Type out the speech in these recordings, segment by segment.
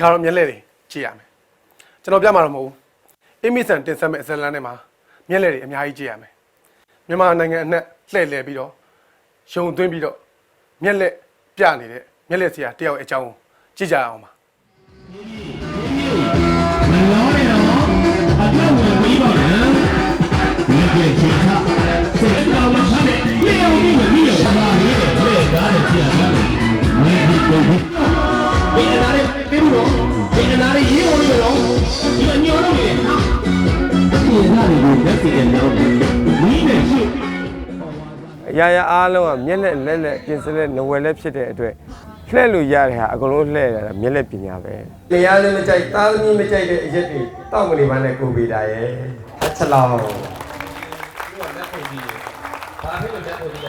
ခါတော့မျက်လှည့်တွေကြည့်ရမယ်ကျွန်တော်ပြမှာတော့မဟုတ်ဘူးအင်းမီဆန်တင်ဆက်မဲ့အစလန်ထဲမှာမျက်လှည့်တွေအများကြီးကြည့်ရမယ်မြန်မာနိုင်ငံအနှက်လှည့်လည်ပြီးတော့ရှုံသွင်းပြီးတော့မျက်လှည့်ပြနေတဲ့မျက်လှည့်ဆရာတယောက်ရဲ့အကြောင်းကိုကြည့်ကြရအောင်ပါမလောနဲ့တော့အတော့ဝင်ပြီးပါနော်ဒီကချင်ခစက်တော်မထားတဲ့လျှော်ပြီးမပြီးတော့ပါလေတဲ့ကားနဲ့ကြာတာမင်းဒီကို ဒီနားလေးကိုလက်စီနဲ့တော့မင်းနဲ့ရှိအရာရာအားလုံးကမျက်လက်လက်လက်ပြင်စလက်နဝယ်လက်ဖြစ်တဲ့အတွက်လှည့်လို့ရတဲ့ဟာအကုန်လုံးလှည့်ရတာမျက်လက်ပညာပဲတရားလည်းမကြိုက်သားသမီးမကြိုက်တဲ့အရက်တွေတောက်မနေပါနဲ့ကိုပေတာရဲ့အချက်လောင်း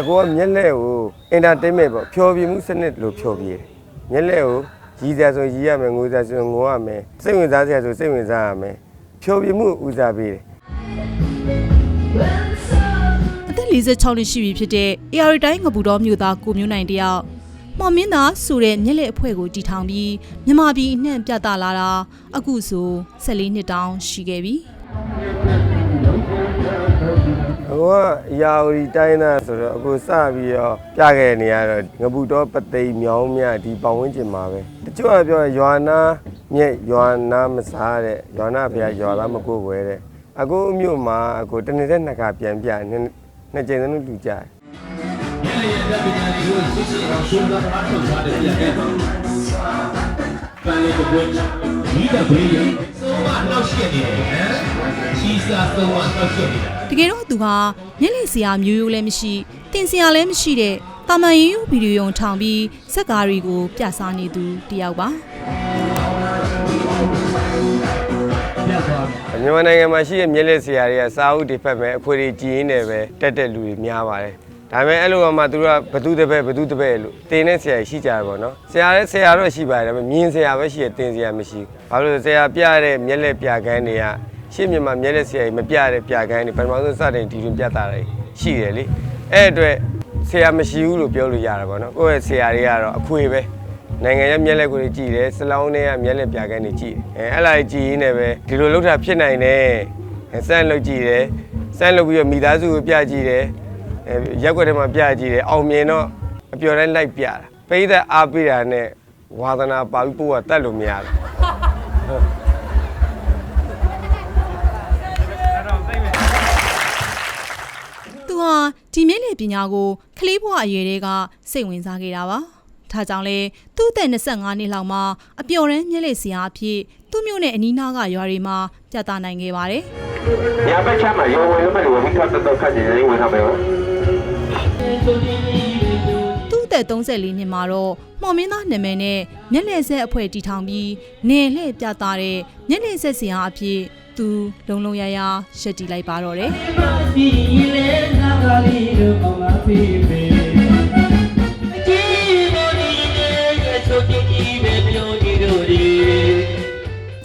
အကောမျက်လက်ကိုအင်တာတိတ်မဲ့ပေါ့ဖြောပြမှုစနစ်လို့ဖြောပြတယ်မျက်လက်ကိုရည်စရာဆိုရည်ရမယ်ငိုစရာဆိုငိုရမယ်စိတ်ဝင်စားစရာဆိုစိတ်ဝင်စားရမယ်ဖြောပြမှုဦးစားပေးတယ် အသက်46နှစ်ရှိပြီဖြစ်တဲ့ AR တိုင်းငပူတော်မြို့သားကိုမျိုးနိုင်တယောက်မော်မင်းသားဆိုတဲ့မျက်လက်အဖွဲ့ကိုတည်ထောင်ပြီးမြန်မာပြည်အနှံ့ပြသလာတာအခုဆို14နှစ်တောင်ရှိခဲ့ပြီအခုကရာဝတီတိုင်းသားဆိုတော့အခုစပြီးတော့ပြခဲ့နေရတော့ငပူတော့ပသိမ်မြောင်းမြဒီပတ်ဝန်းကျင်မှာပဲတချို့ကပြောရွာနာမြက်ရွာနာမစားတဲ့ရွာနာဖေရွာသားမကိုွယ်တဲ့ အခုအမျိုးမှာအခုတနေ့တဲ့နှစ်ခါပြန်ပြနှစ်နှစ်ကြိမ်လုံးလူကြတယ်မျက်ရည်တက်ပညာလေးကိုစစ်စစ်အောင်ရှုံးသားအားထုတ်ထားတဲ့ပြတဲ့တော့ပန်လေးကိုဒီတဲ့ဘေးရသုံးမနောက်ရှိနေတယ်ဟမ်ချီစာသုံးမနောက်ရှိနေတာတကယ်တော့သူဟာမျက်လက်စရာမျိုးရိုးလည်းမရှိတင်စရာလည်းမရှိတဲ့တာမန်ရိုးရိုးဗီဒီယိုထောင်ပြီးစက်ကားတွေကိုပြစားနေသူတယောက်ပါပြ မြန်မာနိုင်ငံမှာရှိတဲ့မြက်လက်ဆရာတွေကစာအုပ်တွေဖတ်မယ်အဖွေတွေကြည်ရင်းနေပဲတက်တဲ့လူတွေများပါတယ်ဒါပေမဲ့အဲ့လိုမှသူတို့ကဘသူတပည့်ဘသူတပည့်လို့တင်တဲ့ဆရာရှိကြတယ်ပေါ့နော်ဆရာလည်းဆရာတော့ရှိပါတယ်ဒါပေမဲ့မြင်ဆရာပဲရှိတယ်တင်ဆရာမရှိဘူးဘာလို့လဲဆရာပြတဲ့မျက်လက်ပြကန်းတွေကရှေ့မြန်မာမျက်လက်ဆရာကြီးမပြတဲ့ပြကန်းတွေပထမဆုံးစတင်ဒီတွင်ပြတာတွေရှိတယ်လေအဲ့အတွက်ဆရာမရှိဘူးလို့ပြောလို့ရတာပေါ့နော်ကိုယ့်ရဲ့ဆရာတွေကတော့အခွေပဲ နိုင်ငံရဲ့မျက်လက်ကိုကြည့်တယ်စလောင်းတွေကမျက်လက်ပြကန်းတွေကြည့်တယ်အဲအဲ့လိုက်ကြည့်ရင်းနဲ့ပဲဒီလိုလုပ်တာဖြစ်နိုင်တယ်အဲစမ်းလုပ်ကြည့်တယ်စမ်းလုပ်ပြီးတော့မိသားစုကိုပြကြည့်တယ်အဲရက်ွက်ထဲမှာပြကြည့်တယ်အောင်မြင်တော့အပျော်တိုင်းလိုက်ပြတာပိသက်အားပေးတာနဲ့ဝါသနာပါပြီးပို့ကတတ်လို့မရဘူးသူဟာဒီမျက်လက်ပညာကိုကလေးဘဝအရွယ်တည်းကစိတ်ဝင်စားခဲ့တာပါ။ ဒါကြောင့်လဲသူ့အသက်25နှစ်လောက်မှာအပျော်ရမ်းမျက်လက်စရာအဖြစ်သူ့မြို့နယ်အနီးနားကရွာတွေမှာပြသနိုင်ခဲ့ပါတယ်ညာဘက်ချမ်းမှာရောဝင်လို့မလို့ဝိထတ်တော့ခတ်နေတယ်ဝင်ထားမယ်ဟုတ်။သူ့အသက်34နှစ်မှာတော့မော်မင်းသားနာမည်နဲ့မျက်လက်ဆက်အဖွဲ့တည်ထောင်ပြီးနယ်လှည့်ပြသတဲ့မျက်လက်ဆက်စရာအဖြစ်သူလုံလုံရရရှက်တီလိုက်ပါတော့တယ်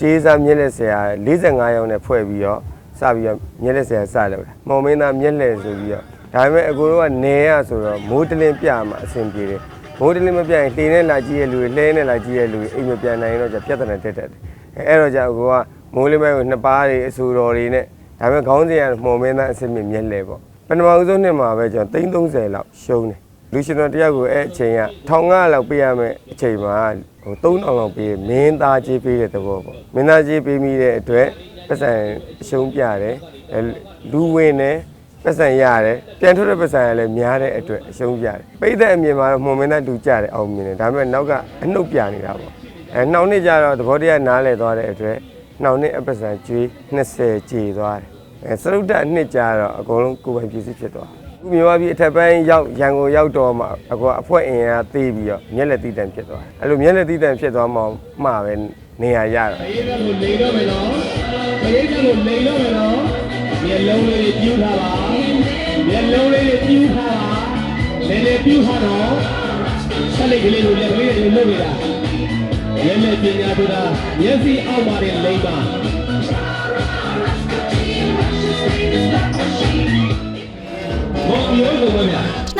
ကျေးဇာမျက်လက်ဆရာ45ရောင်းနဲ့ဖွဲ့ပြီးတော့စပြီးတော့မျက်လက်ဆရာစလုပ်တာမောင်မင်းသားမျက်လက်ဆိုပြီးတော့ဒါပေမဲ့အကိုတို့ကနေရဆိုတော့မိုးတလင်းပြမှာအဆင်ပြေတယ်မိုးတလင်းမပြရင်လှေနဲ့လာကြည့်ရလူတွေလှဲနဲ့လာကြည့်ရလူတွေအိမ်မပြန်နိုင်တော့ကြပြဿနာတက်တက်တယ်အဲ့တော့ကြအကိုကမိုးလေးမဲကိုနှစ်ပါးတွေအဆူတော်တွေနဲ့ဒါပေမဲ့ခေါင်းစဉ်ကမောင်မင်းသားအဆင်ပြေမျက်လက်ပေါ့ပထမဦးဆုံးနှစ်မှာပဲကျွန်တော်330လောက်ရှုံးတယ်လူရှင်တော်တယောက်ကိုအဲ့အချိန်က1000လောက်ပေးရမယ်အချိန်မှာ ဟို3000လောက်ပေးမင်းသားကြီးပေးတဲ့သဘောပေါ့မင်းသားကြီးပေးမိတဲ့အတွက်ပတ်စံအရှုံးပြတယ်အဲလူဝင်တယ်ပတ်စံရတယ်ပြန်ထွက်တဲ့ပတ်စံရလည်းများတဲ့အတွက်အရှုံးပြတယ်ပိတ်တဲ့အမြင်မှာတော့မှုံမင်းသားလူကြတယ်အောင်မြင်တယ်ဒါပေမဲ့နောက်ကအနှုတ်ပြနေတာပေါ့အဲနှောင်နှစ်ကြတော့သဘောတရားနားလည်သွားတဲ့အတွက်နှောင်နှစ်အပတ်စံကျွေး20ကြေသွားတယ်အဲစရုပ်တအနှစ်ကြတော့အကုန်လုံးကိုယ်ပိုင်ပစ္စည်းဖြစ်သွားတယ်ခု မြန်မာပြည်အထက်ပိုင်းရောက်ရန်ကုန်ရောက်တော့မှအကွာအဖွဲ့အင်အားသေးပြီးတော့မျက်လက်တီးတန်ဖြစ်သွားတယ်အဲ့လိုမျက်လက်တီးတန်ဖြစ်သွားမှမှပဲနေရာရတော့ဘရိတ်ကကိုလိန်တော့မယ်နော်ဘရိတ်ကကိုလိန်တော့မယ်နော်မျက်လုံးလေးပြူးထားပါမျက်လုံးလေးပြူးထားပါလေလေပြူးထားတော့ဆက်လိုက်ကလေးလိုလက်ကလေးတွေလုပ်နေတာမျက်လက်ပညာဆိုတာမျက်စိအောက်မှာတဲ့လိန်ပါဘောမျိုးလိုပါ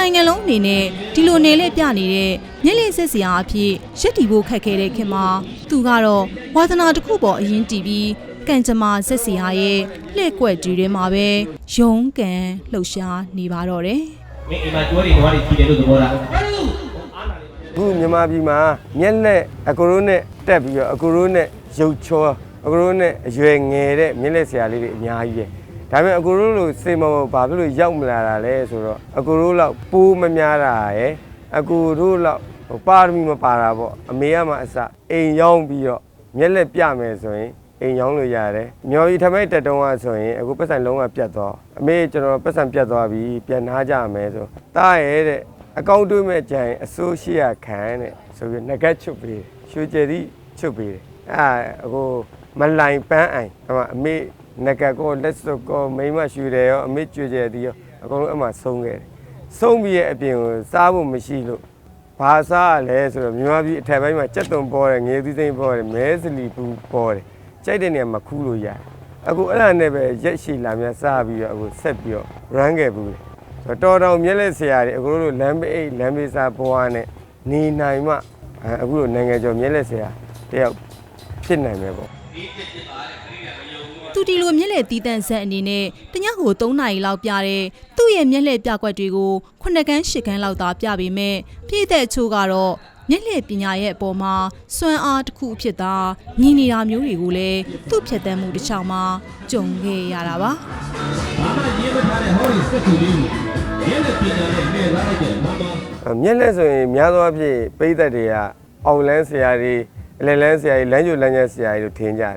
နနိုင်ငံလုံးအနေနဲ့ဒီလိုနေလေပြနေတဲ့မျက်လင့်ဆက်စရာအဖြစ်ရက်တီဖို့ခက်ခဲတဲ့ခင်မှာသူကတော့ဝါသနာတစ်ခုပေါ်အရင်တည်ပြီးကံကြမ္မာဆက်စရာရဲ့လှည့်ကွက်တွေထဲမှာပဲရုံးကန်လှုပ်ရှားနေပါတော့တယ်မင်းအိမ်မှာကျွဲတွေဓဝါတွေကြီးတယ်လို့သဘောလားအခုမြန်မာပြည်မှာမျက်လက်အကူရိုးနဲ့တက်ပြီးတော့အကူရိုးနဲ့ရုပ်ချောအကူရိုးနဲ့အရွယ်ငယ်တဲ့မျက်လက်ဆရာလေးတွေအများကြီးပဲ ဒါပေမဲ့အကူရိုးလိုစေမောဘာဖြစ်လို့ရောက်မလာတာလဲဆိုတော့အကူရိုးလောက်ပိုးမများတာရယ်အကူရိုးလောက်ဟိုပါရမီမပါတာပေါ့အမေကမှအစအိမ်ရောက်ပြီးတော့မျက်လက်ပြမယ်ဆိုရင်အိမ်ရောက်လို့ရတယ်။မျော်ရီထမိတ်တက်တုံးကဆိုရင်အခုပတ်စံလုံးကပြတ်သွား။အမေကျွန်တော်ပတ်စံပြတ်သွားပြီပြန်နာကြမယ်ဆို။တားရဲတဲ့အကောင့်တွေးမဲ့ကြရင်အစိုးရှိရခံတဲ့ဆိုပြီးငကက်ချုပ်ပေးတယ်ရွှေကျယ်သီးချုပ်ပေးတယ်အဲအခုမလိုင်ပန်းအိုင်အမ အမေငကက်ကိုလက်စွပ်ကိုမိမရွှေတယ်ရောအမေကြွကျယ်သီးရောအကုန်လုံးအမှဆုံးခဲ့တယ်ဆုံးပြီးရဲ့အပြင်ကိုစားဖို့မရှိလို့ဘာစားရလဲဆိုတော့မြန်မာပြည်အထက်ပိုင်းမှာကြက်သွန်ပေါ်တယ်ငရေသီးစိမ့်ပေါ်တယ်မဲစလီပူပေါ်တယ်ကြိုက်တဲ့နေရာမှာခူးလို့ရတယ်အခုအဲ့ဒါနဲ့ပဲရက်ရှိလာများစားပြီးတော့အခုဆက်ပြီးတော့ run ခဲ့ဘူးတယ်ဆိုတော့တော်တော်မြက်လက်ဆရာတွေအခုတို့လမ်းဘေးအိတ်လမ်းဘေးစားဘွားနဲ့နေနိုင်မှအဲအခုတို့နိုင်ငံကျော်မြက်လက်ဆရာတယောက်ဖြစ်နိုင်မယ်ပေါ့ သူဒီလိုမျက်လက်တီးတန့်ဆက်အနေနဲ့တညကို3နာရီလောက်ပြတဲ့သူ့ရဲ့မျက်လက်ပြကွက်တွေကိုခုနှစ်ကန်းရှစ်ကန်းလောက်သာပြပေမဲ့ပြည့်တဲ့အချို့ကတော့မျက်လက်ပညာရဲ့အပေါ်မှာစွမ်းအားတစ်ခုအဖြစ်သာညီနေတာမျိုးတွေကိုလည်းသူ့ဖြတ်တန်းမှုတစ်ချောင်းမှာကြုံခဲ့ရတာပါဘာမှရေးမထားတဲ့ဟောဒီစက်ကူလေးကိုရဲနဲ့ပြင်တယ်နဲ့လဲထားလိုက်တယ်မမအဲမြက်လက်ဆိုရင်များသောအားဖြင့်ပိဋကတ်တွေကအောင်လန်းဆရာတွေ အလယ်လန်းဆရာတွေလမ်းကျိုလမ်းကျဆရာတွေလို့ထင်ကြတယ်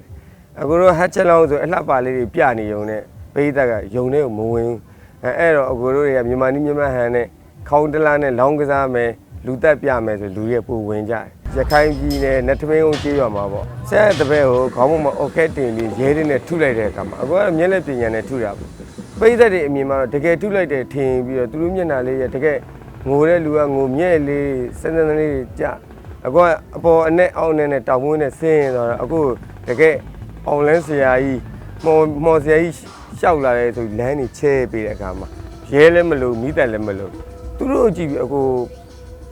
အခုတို့ဟတ်ချက်လောင်းဆိုအလှပါလေးတွေပြနေုံနဲ့ပိဋကတ်ကယုံတဲ့ကိုမဝင်ဘူးအဲအဲ့တော့အခုတို့တွေကမြန်မာနီးမြန်မာဟန်နဲ့ခေါင်းတလားနဲ့လောင်းကစားမယ်လူသက်ပြမယ်ဆိုလူတွေပူဝင်ကြတယ်ရခိုင်ပြည်နယ်နတ်သမင်းအောင်ကျေးရွာမှာပေါ့ဆက်တဲ့ဘက်ကိုခေါင်းပေါ်မှာအော်ကက်တင်ပြီးရဲတွေနဲ့ထုလိုက်တဲ့အခါမှာအခုကမျက်လက်ပညာနဲ့ထုတာပေါ့ပိဋကတ်တွေအမြင်မှာတော့တကယ်ထုလိုက်တယ်ထင်ပြီးတော့သူတို့မျက်နှာလေးရတကယ်ငိုတဲ့လူကငိုမြဲ့လေးစန်းစန်းလေးကြ အခုကအပေါ်အနဲ့အောက်နဲ့နဲ့တောင်မွေးနဲ့ဆင်းရင်တော့အခုတကယ်အောင်လန်းဆရာကြီးမော်မော်ဆရာကြီးရှောက်လာတယ်ဆိုလမ်းကြီးချဲပေးတဲ့အခါမှာရဲလည်းမလို့မိသက်လည်းမလို့သူတို့ကြည့်ပြီးအခု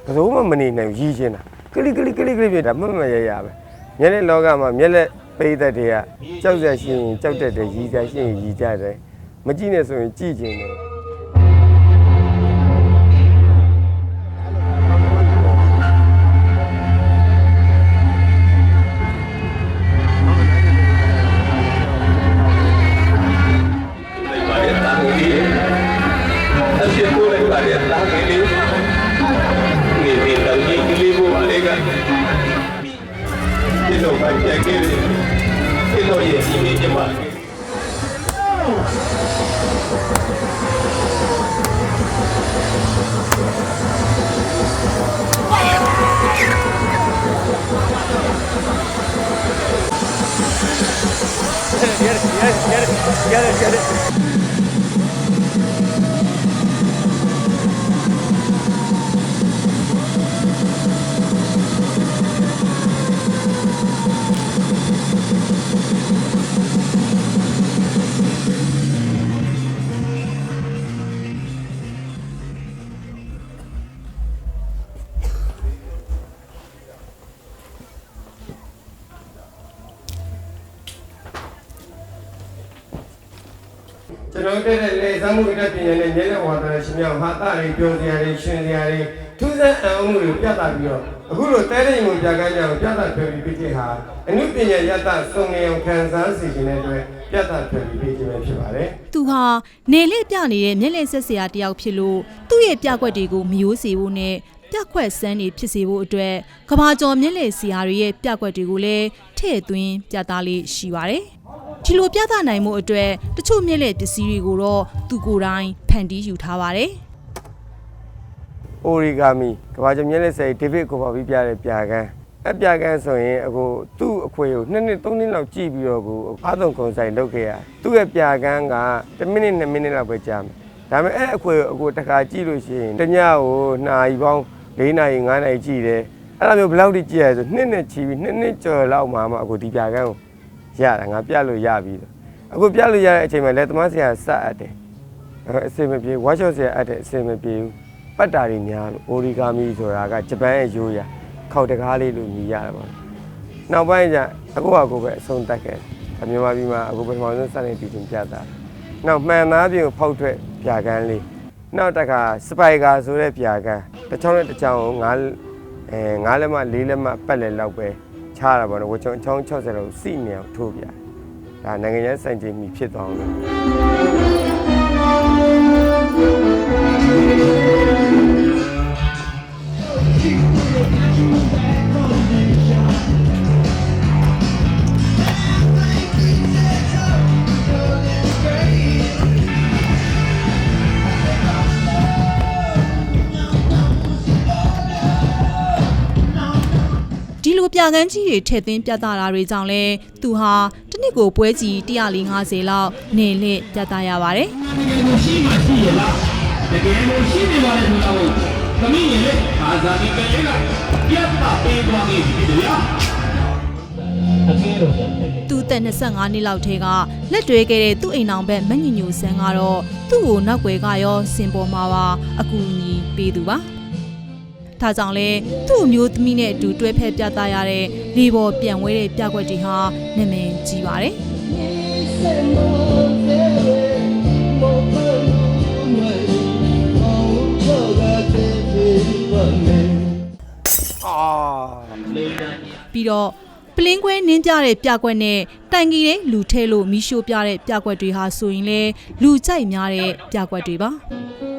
ဘယ်သူမှမနေနိုင်ဘူးရည်ချင်းတာကလိကလိကလိကလိပြတာမမရရပဲမျက်လက်လောကမှာမျက်လက်ပိသက်တွေကကြောက်ရရှိရင်ကြောက်တတ်တယ်ရည်ကြရှိရင်ရည်ကြတယ်မကြည့်နဲ့ဆိုရင်ကြည့်ခြင်းတယ် Gel, gel, gel, gel. ကျွန်တော်တက်တဲ့လေသမှုအတတ်ပညာနဲ့မျက်နှာဝါဒနာရှင်များဟာတာတွေပြောစရာတွေရှင်စရာတွေထူးဆန်းအံ့ဩမှုတွေပြသပြီးတော့အခုလိုတဲတဲ့ရင်ကိုပြကမ်းကြအောင်ပြသဖျော်ပြီးပြည့်ဟာအနုပညာယတစုံငယ်အောင်ခံစားစေခြင်းတဲ့အတွက်ပြသဖျော်ပြီးပြည့်ခြင်းပဲဖြစ်ပါတယ်သူဟာနေလေပြနေတဲ့မျက်လက်ဆက်စရာတယောက်ဖြစ်လို့သူ့ရဲ့ပြကွက်တွေကိုမယိုးစေဖို့နဲ့ပြခွက်စမ်းနေဖြစ်စေဖို့အတွက်ကဘာကျော်မျက်လက်ဆရာတွေရဲ့ပြကွက်တွေကိုလည်းထည့်သွင်းပြသလေးရှိပါတယ် ဒီလိုပြသနိုင်မှုအတွက်တချို့မျက်လက်ပစ္စည်းတွေကိုတော့သူကိုယ်တိုင်ဖန်တီးယူထားပါတယ်အိုရီဂါမီကဘာကျော်မျက်လက်ဆယ်ဒေးဗစ်ကိုပါပြီးပြတဲ့ပြကန်းအပြကန်းဆိုရင်အခုသူ့အခွေကိုနှစ်နှစ်သုံးနှစ်လောက်ကြည့်ပြီးတော့ကိုအားဆုံးကုန်ဆိုင်လုပ်ခဲ့ရသူ့ရဲ့ပြကန်းက1မိနစ်2မိနစ်လောက်ပဲကြာမယ်ဒါပေမဲ့အဲ့အခွေကိုအခုတစ်ခါကြည့်လို့ရှိရင်တညကိုနှာရီပေါင်း၄နာရီ၅နာရီကြည့်တယ်အဲ့လိုမျိုးဘယ်လောက်ထိကြည့်ရလဲဆိုနှစ်နှစ်ချီပြီးနှစ်နှစ်ကျော်လောက်မှမှအခုဒီပြကန်းကို ရတာငါပြလို့ရပြီဆိုအခုပြလို့ရတဲ့အချိန်မှာလက်သမားဆရာစအပ်တယ်အဲအစင်မပြေဝါရှော့ဆရာအပ်တဲ့အစင်မပြေဘူးပတ်တာတွေများလို့အိုရီဂါမီဆိုတာကဂျပန်ရဲ့ရိုးရာခောက်တကားလေးလို့မြည်ရတယ်ပေါ့နောက်ပိုင်းကျအခုကကိုပဲအဆုံးတက်ခဲ့တယ်မြန်မာပြည်မှာအခုပထမဆုံးစတင်တည်တင်ပြတာနောက်မှန်သားပြင်ကိုဖောက်ထွက်ပြာကန်းလေးနောက်တစ်ခါစပိုင်ကာဆိုတဲ့ပြာကန်းတစ်ချောင်းနဲ့တစ်ချောင်းကိုငါးအဲငါးလက်မလေးလက်မပတ်လက်လောက်ပဲ ချားတာပေါ့နော်ဝချုံချောင်း60လောက်စီနေအောင်ထိုးပြဒါနိုင်ငံရေးစံချိန်မီဖြစ်သွားအောင် ပြကန်းကြီးတွေထည့်သွင်းပြသတာတွေကြောင့်လဲသူဟာတစ်နှစ်ကိုပွဲကြီး150လောက်နေလင့်ပြသရပါတယ်တကယ်ကိုရှိမှရှိရလားတကယ်ကိုရှိနေပါလေဆိုတော့သမီးရင်လေအာဇာနည်ကလေးကပြတ်တာပေးသွားနေပြီဗျာအကယ်တော့သူအသက်25နှစ်လောက်ထဲကလက်တွဲခဲ့တဲ့သူ့အိမ်အောင်ဘက်မညညူဆန်းကတော့သူ့ကိုနောက်ွယ်ကရောစင်ပေါ်မှာပါအကူအညီပေးသူပါ ဒါကြောင့်လဲသူ့အမျိုးသမီးနဲ့အတူတွဲဖက်ပြသရတဲ့လေပေါ်ပြန်ဝဲတဲ့ပြကွက်တွေဟာနာမည်ကြီးပါတယ်အာပြီးတော့ပလင်းခွဲနင်းကြတဲ့ပြကွက်နဲ့တိုင်ကြီးတဲ့လူထဲလို့မီးရှို့ပြတဲ့ပြကွက်တွေဟာဆိုရင်လေလူကြိုက်များတဲ့ပြကွက်တွေပါ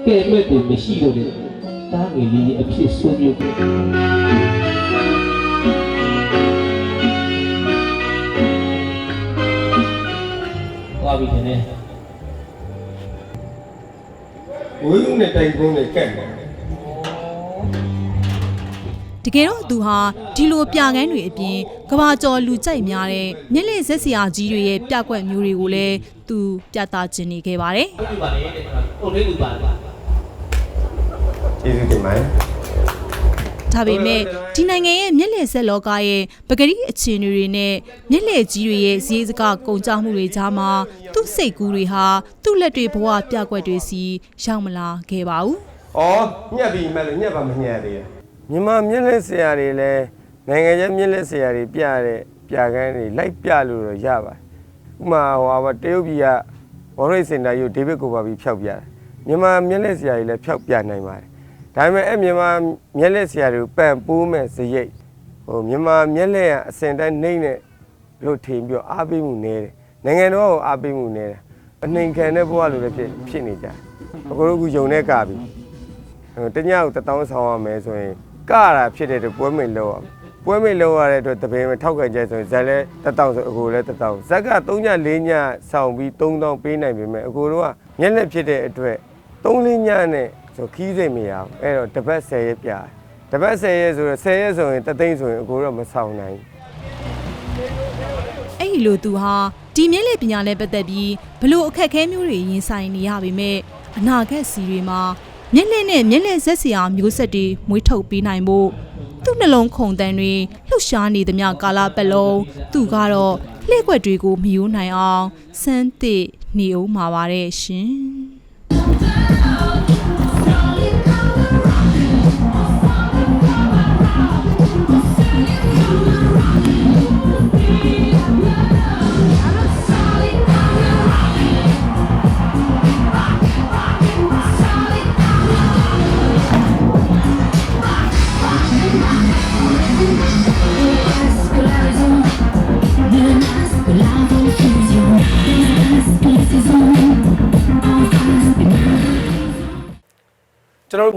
ကဲမဲ့ကိုမရှိလို့လေ တားငယ်လေးအဖြစ်ဆွေးမျိုးဟောပြီနေဝိုင်းနဲ့တိုင်ကုန်းနဲ့ကက်တယ်တကယ်တော့သူဟာဒီလိုပြကန်းတွေအပြင်ကဘာကျော်လူကြိုက်များတဲ့မျက်လက်ဆက်စရာကြီးတွေရဲ့ပြကွက်မျိုးတွေကိုလည်းသူပြသခြင်းနေခဲ့ပါတယ်ဟုတ်ပြီပါလေဟုတ်လေးလူပါလား ကျေးဇူးတင်ပါတယ်ဒါပေမဲ့ဒီနိုင်ငံရဲ့မျက်လက်ဆက်လောကရဲ့ပဂတိအခြေအနေတွေနဲ့မျက်လက်ကြီးတွေရဲ့ဈေးစကားကုန်ကြမှုတွေကြားမှာသူ့စိတ်ကူးတွေဟာသူ့လက်တွေဘဝပြကွက်တွေစီရောက်မလာခဲ့ပါဘူး။အော်ညက်ပြီးမဲ့လို့ညက်ပါမညက်သေးဘူး။မြန်မာမျက်လက်ဆရာတွေလည်းနိုင်ငံရဲ့မျက်လက်ဆရာတွေပြတဲ့ပြကန်းတွေလိုက်ပြလို့တော့ရပါတယ်။ဥပမာဟိုဟာတရုတ်ပြည်ကဘောရိတ်စင်တာယူဒေးဗစ်ကိုပါပြီးဖျောက်ပြတယ်။မြန်မာမျက်လက်ဆရာတွေလည်းဖျောက်ပြနိုင်ပါတယ်။ ဒါပေမဲ့အဲ့မြန်မာမျက်လက်ဆရာတွေကိုပန်ပိုးမဲ့စရိတ်ဟိုမြန်မာမျက်လက်ကအစင်တန်းနှိမ့်တဲ့လို့ထင်ပြီးတော့အားပေးမှုနေတယ်။နိုင်ငံတော်ကိုအားပေးမှုနေတယ်။အနှိမ်ခံတဲ့ဘဝလိုလည်းဖြစ်ဖြစ်နေကြတယ်။အခုတို့ကယုံနဲ့ကပြီ။ဟိုတညကိုတစ်တောင်းဆောင်ရမယ်ဆိုရင်ကရတာဖြစ်တဲ့အတွက်ပွဲမိတ်လောက်ရမယ်ပွဲမိတ်လောက်ရတဲ့အတွက်တပင်းမထောက်ခံချက်ဆိုရင်ဇက်လဲတစ်တောင်းဆိုအကိုလည်းတစ်တောင်းဇက်က3ည4ညဆောင်ပြီး3တောင်းပေးနိုင်ပေမဲ့အကိုတို့ကမျက်လက်ဖြစ်တဲ့အတွက်3 4ညနဲ့ ဆိုခီးစိတ်မရအောင်အဲ့တော့တစ်ပတ်10ရက်ပြတယ်တစ်ပတ်10ရက်ဆိုတော့10ရက်ဆိုရင်တသိန်းဆိုရင်အကိုတို့ကမဆောင်နိုင်ဘူးအဲ့ဒီလိုသူဟာဒီမျက်လက်ပညာနဲ့ပတ်သက်ပြီးဘလို့အခက်အခဲမျိုးတွေရင်ဆိုင်နေရပေမဲ့အနာဂတ်စီတွေမှာမျက်လက်နဲ့မျက်လက်ဆက်စရာမျိုးဆက်တွေမွေးထုတ်ပေးနိုင်ဖို့သူ့နှလုံးခုန်တန်းတွေလှုပ်ရှားနေသမျှကာလပတ်လုံးသူကတော့လှည့်ကွက်တွေကိုမယိုးနိုင်အောင်စမ်းသစ်နေအောင်မှာပါတယ်ရှင်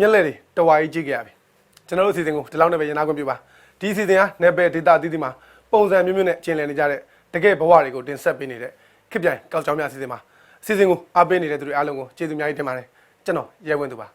မျက်လက်တွေတဝါကြီးကြည့်ခဲ့ရပြီကျွန်တော်တို့အစီအစဉ်ကိုဒီလောက်နဲ့ပဲရနာခွင့်ပြုပါဒီအစီအစဉ်ဟာနယ်ပယ်ဒေတာအသီးသီးမှာပုံစံမျိုးမျိုးနဲ့ကျင်လည်နေကြတဲ့တကယ်ဘဝတွေကိုတင်ဆက်ပေးနေတဲ့ခစ်ပြိုင်ကောက်ကြောင်များအစီအစဉ်မှာအစီအစဉ်ကိုအားပေးနေတဲ့သူတွေအားလုံးကိုကျေးဇူးအများကြီးတင်ပါတယ်ကျွန်တော်ရဲဝင်းသူပါ